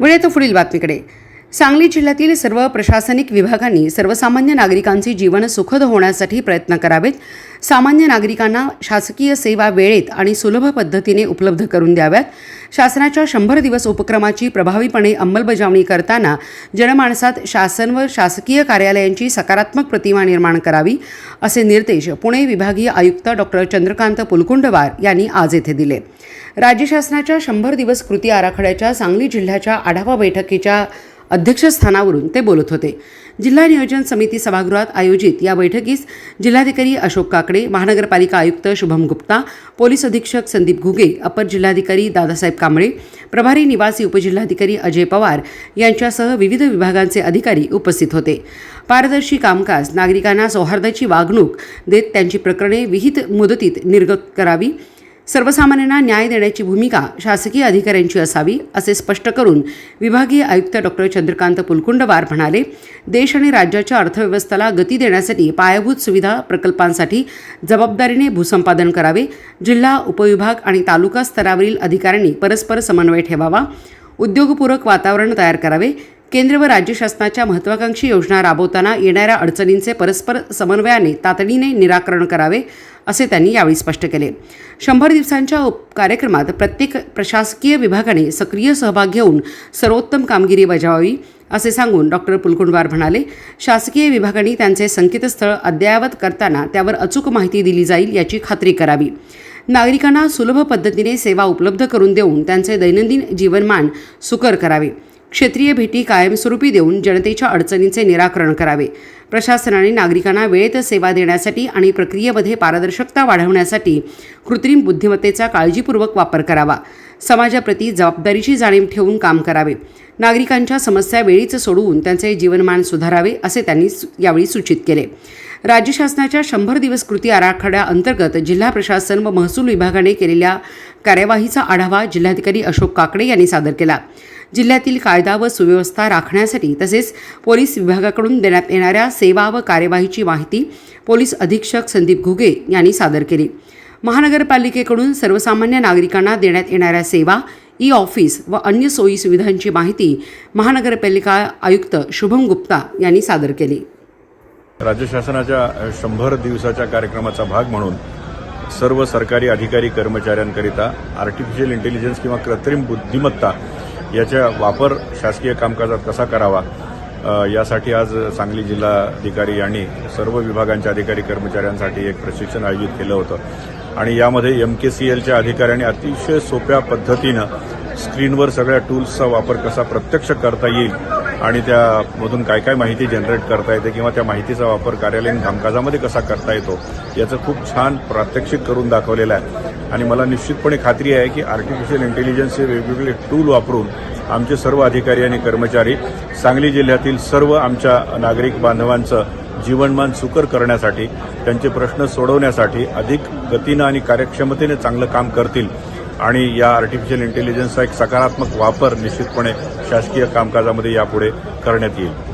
वेळेचं पुढील बातमीकडे. सांगली जिल्ह्यातील सर्व प्रशासनिक विभागांनी सर्वसामान्य नागरिकांचे जीवन सुखद होण्यासाठी प्रयत्न करावेत. सामान्य नागरिकांना शासकीय सेवा वेळेत आणि सुलभ पद्धतीने उपलब्ध करून द्याव्यात. शासनाच्या शंभर दिवस उपक्रमाची प्रभावीपणे अंमलबजावणी करताना जनमानसात शासन व शासकीय कार्यालयांची सकारात्मक प्रतिमा निर्माण करावी असे निर्देश पुणे विभागीय आयुक्त डॉक्टर चंद्रकांत पुलकुंडवार यांनी आज येथे दिले. राज्य शासनाच्या शंभर दिवस कृती आराखड्याच्या सांगली जिल्ह्याच्या आढावा बैठकीच्या अध्यक्षस्थानावरून ते बोलत होते. जिल्हा नियोजन समिती सभागृहात आयोजित या बैठकीस जिल्हाधिकारी अशोक काकडे महानगरपालिका आयुक्त शुभम गुप्ता पोलीस अधीक्षक संदीप घुगे अपर जिल्हाधिकारी दादासाहेब कांबळे प्रभारी निवासी उपजिल्हाधिकारी अजय पवार यांच्यासह विविध विभागांचे अधिकारी उपस्थित होते. पारदर्शी कामकाज नागरिकांना सौहार्दाची वागणूक देत त्यांची प्रकरणे विहित मुदतीत निर्गत करावी सर्वसामान्यांना न्याय देण्याची भूमिका शासकीय अधिकाऱ्यांची असावी असे स्पष्ट करून विभागीय आयुक्त डॉक्टर चंद्रकांत पुलकुंडवार म्हणाले देश आणि राज्याच्या अर्थव्यवस्थेला गती देण्यासाठी पायाभूत सुविधा प्रकल्पांसाठी जबाबदारीने भूसंपादन करावे जिल्हा उपविभाग आणि तालुका स्तरावरील अधिकाऱ्यांनी परस्पर समन्वय ठेवावा उद्योगपूरक वातावरण तयार करावे केंद्र व राज्य शासनाच्या महत्त्वाकांक्षी योजना राबवताना येणाऱ्या अडचणींचे परस्पर समन्वयाने तातडीने निराकरण करावे असे त्यांनी यावेळी स्पष्ट केले. शंभर दिवसांच्या उप कार्यक्रमात प्रत्येक प्रशासकीय विभागाने सक्रिय सहभाग घेऊन सर्वोत्तम कामगिरी बजावावी असे सांगून डॉक्टर पुलकुंडवार म्हणाले. शासकीय विभागांनी त्यांचे संकेतस्थळ अद्ययावत करताना त्यावर अचूक माहिती दिली जाईल याची खात्री करावी. नागरिकांना सुलभ पद्धतीने सेवा उपलब्ध करून देऊन त्यांचे दैनंदिन जीवनमान सुकर करावे. क्षेत्रीय भेटी कायमस्वरूपी देऊन जनतेच्या अडचणींचे निराकरण करावे. प्रशासनाने नागरिकांना वेळेत सेवा देण्यासाठी आणि प्रक्रियेमध्ये पारदर्शकता वाढवण्यासाठी कृत्रिम बुद्धिमत्तेचा काळजीपूर्वक वापर करावा. समाजाप्रती जबाबदारीची जाणीव ठेवून काम करावे. नागरिकांच्या समस्या वेळीच सोडवून त्यांचे जीवनमान सुधारावे असे त्यांनी सु- यावेळी सूचित केले. राज्य शासनाच्या शंभर दिवस कृती आराखड्याअंतर्गत जिल्हा प्रशासन व महसूल विभागाने केलेल्या कार्यवाहीचा आढावा जिल्हाधिकारी अशोक काकडे यांनी सादर केला. जिल्ह्यातील कायदा व सुव्यवस्था राखण्यासाठी तसेच पोलीस विभागाकडून देण्यात येणाऱ्या सेवा व कार्यवाहीची माहिती पोलीस अधीक्षक संदीप घुगे यांनी सादर केली. महानगरपालिकेकडून सर्वसामान्य नागरिकांना देण्यात येणाऱ्या सेवा ई ऑफिस व अन्य सोयी सुविधांची माहिती महानगरपालिका आयुक्त शुभम गुप्ता यांनी सादर केली. राज्य शासनाच्या शंभर दिवसाच्या कार्यक्रमाचा भाग म्हणून सर्व सरकारी अधिकारी कर्मचाऱ्यांकरिता आर्टिफिशियल इंटेलिजन्स किंवा कृत्रिम बुद्धिमत्ता याचा वापर शासकीय कामकाजात कसा करावा? यासाठी आज सांगली जिल्हाधिकारी यांनी सर्व विभागांच्या अधिकारी कर्मचाऱ्यांसाठी एक प्रशिक्षण आयोजित केलं होतं. आणि यामध्ये एम के सी एलच्या अधिकाऱ्यांनी अतिशय सोप्या पद्धतीनं स्क्रीनवर सगळ्या टूल्सचा वापर कसा प्रत्यक्ष करता येईल आणि त्यामधून काय काय माहिती जनरेट करता येते किंवा त्या माहितीचा वापर कार्यालयीन कामकाजामध्ये कसा करता येतो याचं खूप छान प्रात्यक्षिक करून दाखवलेलं आहे. आणि मला निश्चितपणे खात्री आहे की आर्टिफिशियल इंटेलिजन्सचे वेगवेगळे टूल वापरून आमचे सर्व अधिकारी आणि कर्मचारी सांगली जिल्ह्यातील सर्व आमच्या नागरिक बांधवांचं जीवनमान सुकर करण्यासाठी त्यांचे प्रश्न सोडवण्यासाठी अधिक गतीनं आणि कार्यक्षमतेने चांगलं काम करतील. आणि या आर्टिफिशियल इंटेलिजन्सचा एक सकारात्मक वापर निश्चितपणे शासकीय कामकाजामध्ये यापुढे करण्यात येईल.